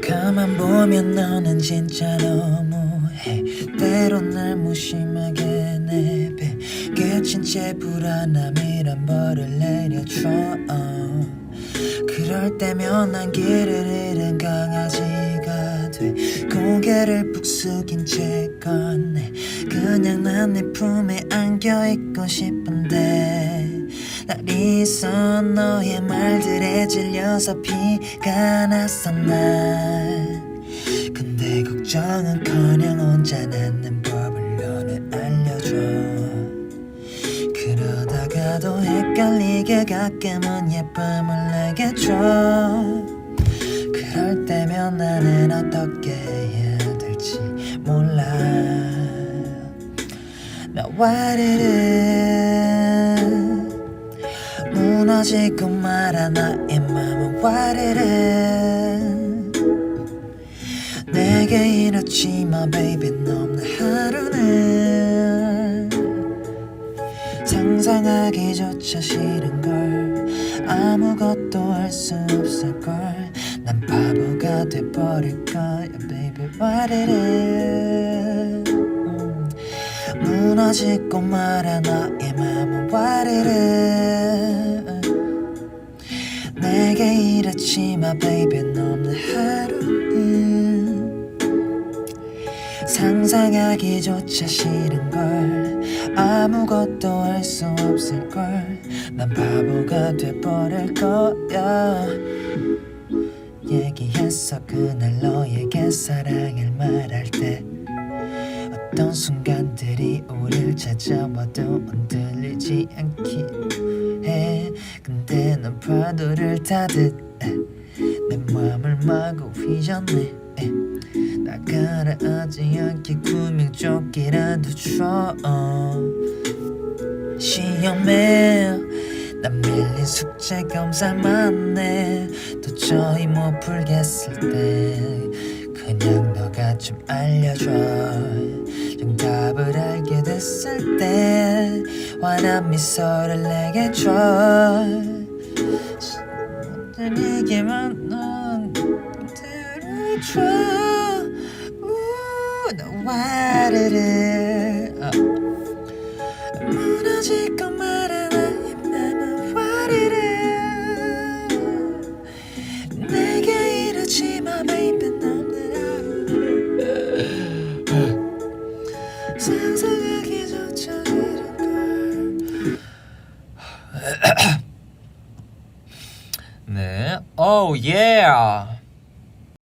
가만 보면 너는 진짜 너무해 때론 날 무심하게 내배게 진짜 불안함이란 벌을 내려줘 그럴 때면 난 길을 잃은 강아지 고개를 푹 숙인 채 건네. 그냥 난내 품에 안겨 있고 싶은데. 날 있어 너의 말들에 질려서 피가 났어 날 근데 걱정은커녕 혼자 낳는 법을 너는 알려줘. 그러다가도 헷갈리게 가끔은 예쁨을 내게 줘. 그럴 때면 나는 어떻게 해야 될지 몰라. 나 와 르르 무너지고 말아 나의 맘은 와르르 내게 이렇지 마 baby. 너없는 하루는 상상하기조차 싫은 걸. 아무것도 할 수 없을 걸 난 바보가 돼버릴 거야 baby 와르르 음. 무너지고 말아 나의 맘은 와르르 내게 이렇지 마 baby 너없는 하루는 상상하기조차 싫은 걸. 아무것도 할 수 없을 걸 난 바보가 돼버릴 거야 얘기했어. 그날 너에게 사랑을 말할 때 어떤 순간들이 우릴 찾아와도 흔들리지 않기 해. 근데 넌 파도를 타듯 에, 내 맘을 마구 휘젓네. 에, 나 가라앉지 않게 구명조끼라도 줘. 어. 시험에 난 밀린 숙제 검사만 해 도저히 못 풀겠을 때 그냥 너가 좀 알려줘. 정답을 알게 됐을 때 환한 미소를 내게 줘. 모든 이게만 넌 들어줘. 우, 와르르. 어. 무너질까 네. Oh yeah.